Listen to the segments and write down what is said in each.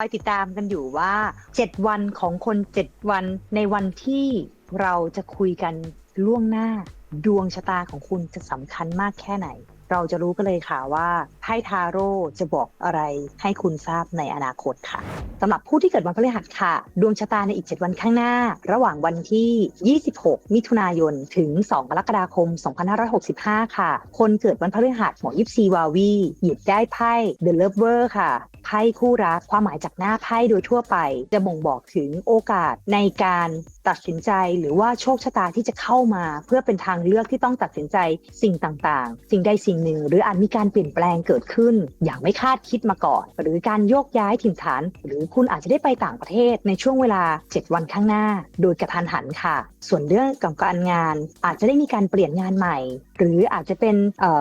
ไปติดตามกันอยู่ว่า 7 วันของคน 7 วันในวันที่เราจะคุยกันล่วงหน้า ดวงชะตาของคุณจะสำคัญมากแค่ไหน เราจะรู้กันเลยค่ะว่าไพ่ทาโร่จะบอกอะไรให้คุณทราบในอนาคตค่ะสำหรับผู้ที่เกิดวันพฤหัสค่ะ ดวงชะตาในอีก 7 วันข้างหน้า ระหว่างวันที่ 26 มิถุนายน ถึง 2 กรกฎาคม 2565 ค่ะ คนเกิดวันพฤหัสหมอยิปซีวาวีหยิบได้ไพ่ The Lover ค่ะ ไพ่คู่รัก ความหมายจากหน้าไพ่โดยทั่วไป จะบ่งบอกถึงโอกาสในการ ตัดสินใจหรือว่าโชคชะตาที่จะเข้ามา เพื่อเป็นทางเลือกที่ต้องตัดสินใจสิ่งต่างๆ สิ่งใดสิ่งหนึ่ง หรืออาจมีการเปลี่ยนแปลงเกิดขึ้น อย่างไม่คาดคิดมาก่อน หรือการโยกย้ายถิ่นฐาน หรือคุณอาจจะได้ไปต่างประเทศในช่วงเวลา 7 วันข้างหน้า โดยกระทันหันค่ะ ส่วนเรื่องของการงาน อาจจะได้มีการเปลี่ยนงานใหม่ หรืออาจจะเป็น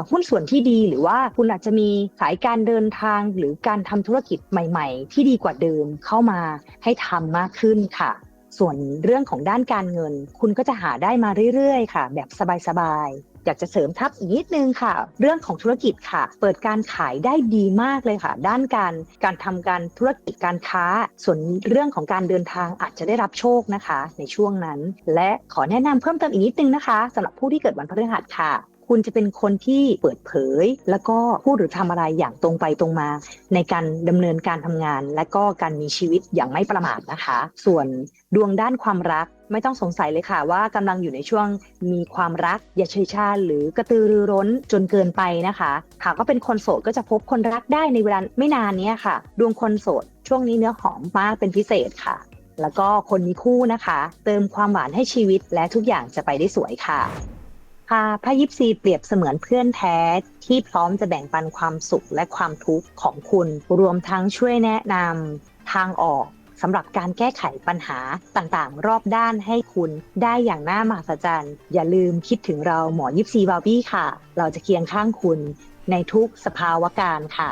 หุ้นส่วนที่ดี หรือว่าคุณอาจจะมีสายการเดินทาง หรือการทำธุรกิจใหม่ ๆ ที่ดีกว่าเดิมเข้ามาให้ทำมากขึ้นค่ะ ส่วนเรื่องของด้านการเงิน คุณก็จะหาได้มาเรื่อยๆ ค่ะ แบบสบายๆ อยากจะเสริมทับอีกนิดนึงค่ะ เรื่องของธุรกิจค่ะ เปิดการขายได้ดีมากเลยค่ะ ด้านการการทำการธุรกิจการค้า ส่วนเรื่องของการเดินทางอาจจะได้รับโชคนะคะ ในช่วงนั้น และขอแนะนำเพิ่มเติมอีกนิดนึงนะคะสำหรับผู้ที่เกิดวันพฤหัสค่ะ คุณจะเป็นคนที่เปิดเผย แล้วก็พูดหรือทำอะไรอย่างตรงไปตรงมา ในการดำเนินการทำงาน และก็การมีชีวิตอย่างไม่ประมาทนะคะ ส่วนดวงด้านความรักไม่ต้องสงสัยเลยค่ะว่ากำลังอยู่ในช่วงมีความรัก อย่าเฉยชาหรือกระตือรือร้นจนเกินไปนะคะหากว่าเป็นคนโสดก็จะพบคนรักได้ในเวลาไม่นานนี้ค่ะ ดวงคนโสด ช่วงนี้เนื้อหอมมากเป็นพิเศษค่ะ แล้วก็คนมีคู่นะคะ เติมความหวานให้ชีวิตและทุกอย่างจะไปได้สวยค่ะ พาพระยิปซีเปรียบเสมือนเพื่อนแท้ที่พร้อมจะแบ่งปันความสุขและความทุกข์ของคุณ รวมทั้งช่วยแนะนำทางออกสำหรับการแก้ไขปัญหาต่างๆ รอบด้านให้คุณได้อย่างน่ามหัศจรรย์ อย่าลืมคิดถึงเราหมอยิปซีบาร์บี้ค่ะ เราจะเคียงข้างคุณในทุกสภาวะการค่ะ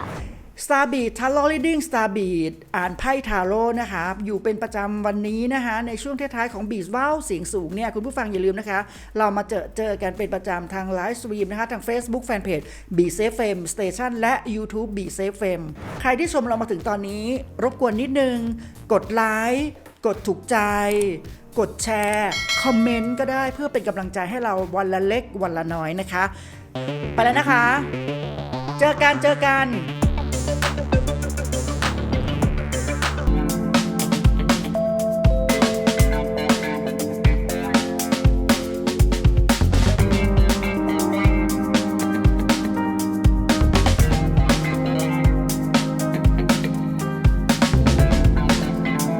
สตาร์บีดทาโร่ลีดิ้งสตาร์บีดอ่านไพ่ทาโร่นะคะอยู่เป็นประจำวันนี้นะคะในช่วงท้ายๆของบีสว้าวเสียงสูงเนี่ยคุณผู้ฟังอย่าลืมนะคะ เรามาเจอเจอกันเป็นประจำทางไลฟ์สตรีมนะคะทาง Facebook Fanpage b s a f e m Station และ YouTube b s a f e m ใครที่ชมเรามาถึงตอนนี้ รบกวนนิดนึง กดไลค์กดถูกใจ กดแชร์ คอมเมนต์ก็ได้เพื่อเป็นกำลังใจให้เราวันละเล็กวันละน้อยนะคะ ไปแล้วนะคะ เจอกันเจอกัน